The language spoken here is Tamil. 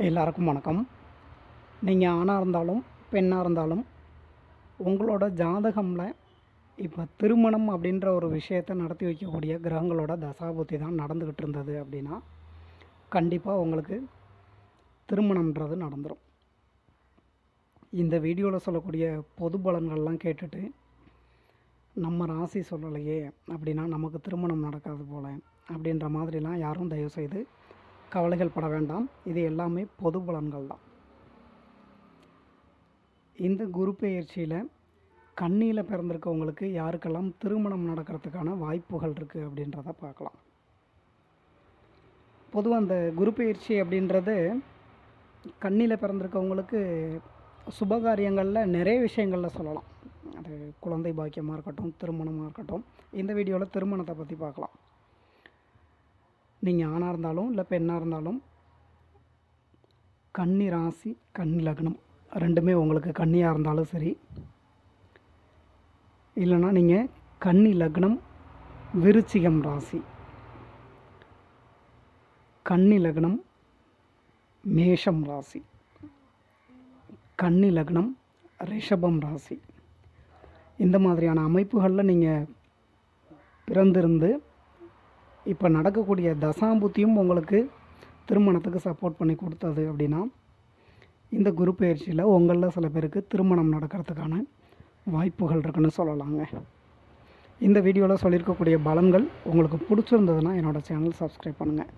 எல்லாருக்கும் வணக்கம். நீங்கள் ஆணாக இருந்தாலும் பெண்ணாக இருந்தாலும் உங்களோட ஜாதகமில் இப்போ திருமணம் அப்படின்ற ஒரு விஷயத்தை நடத்தி வைக்கக்கூடிய கிரகங்களோட தசாபுத்தி தான் நடந்துக்கிட்டு இருந்தது அப்படின்னா கண்டிப்பாக உங்களுக்கு திருமணம்ன்றது நடந்துடும் இந்த வீடியோவில் சொல்லக்கூடிய பொது பலன்கள்லாம் கேட்டுட்டு நம்ம ராசி சொல்லலையே அப்படின்னா நமக்கு திருமணம் நடக்காது போல் அப்படின்ற மாதிரிலாம் யாரும் தயவுசெய்து கவலைகள் பட வேண்டாம். இது எல்லாமே பொது பலன்கள் தான். இந்த குரு பெயர்ச்சியில் கண்ணியில் பிறந்திருக்கவங்களுக்கு யாருக்கெல்லாம் திருமணம் நடக்கிறதுக்கான வாய்ப்புகள் இருக்குது அப்படின்றத பார்க்கலாம். பொதுவாக அந்த குரு பயிற்சி அப்படின்றது கண்ணியில் பிறந்திருக்கவங்களுக்கு சுபகாரியங்களில் நிறைய விஷயங்களில் சொல்லலாம். அது குழந்தை பாக்கியமாக இருக்கட்டும் திருமணமாக இருக்கட்டும். இந்த வீடியோவில் திருமணத்தை பற்றி பார்க்கலாம். நீங்கள் ஆணாக இருந்தாலும் இல்லை பெண்ணாக இருந்தாலும் கன்னி ராசி கன்னி லக்னம். ரெண்டுமே உங்களுக்கு கன்னியாக இருந்தாலும் சரி. இல்லைன்னா நீங்கள் கன்னி லக்னம் விருச்சிகம் ராசி. கன்னி லக்னம் மேஷம் ராசி. கன்னி லக்னம் ரிஷபம் ராசி. இந்த மாதிரியான அமைப்புகளில் நீங்கள் பிறந்திருந்து இப்போ நடக்கக்கூடிய தசாம்புத்தியும் உங்களுக்கு திருமணத்துக்கு சப்போர்ட் பண்ணி கொடுத்தது அப்படின்னா இந்த குரு பயிற்சியில் உங்களில் சில பேருக்கு திருமணம் நடக்கிறதுக்கான வாய்ப்புகள் இருக்குன்னு சொல்லலாங்க. இந்த வீடியோவில் சொல்லியிருக்கக்கூடிய பலன்கள் உங்களுக்கு பிடிச்சிருந்ததுன்னா என்னோடய சேனல் சப்ஸ்கிரைப் பண்ணுங்கள்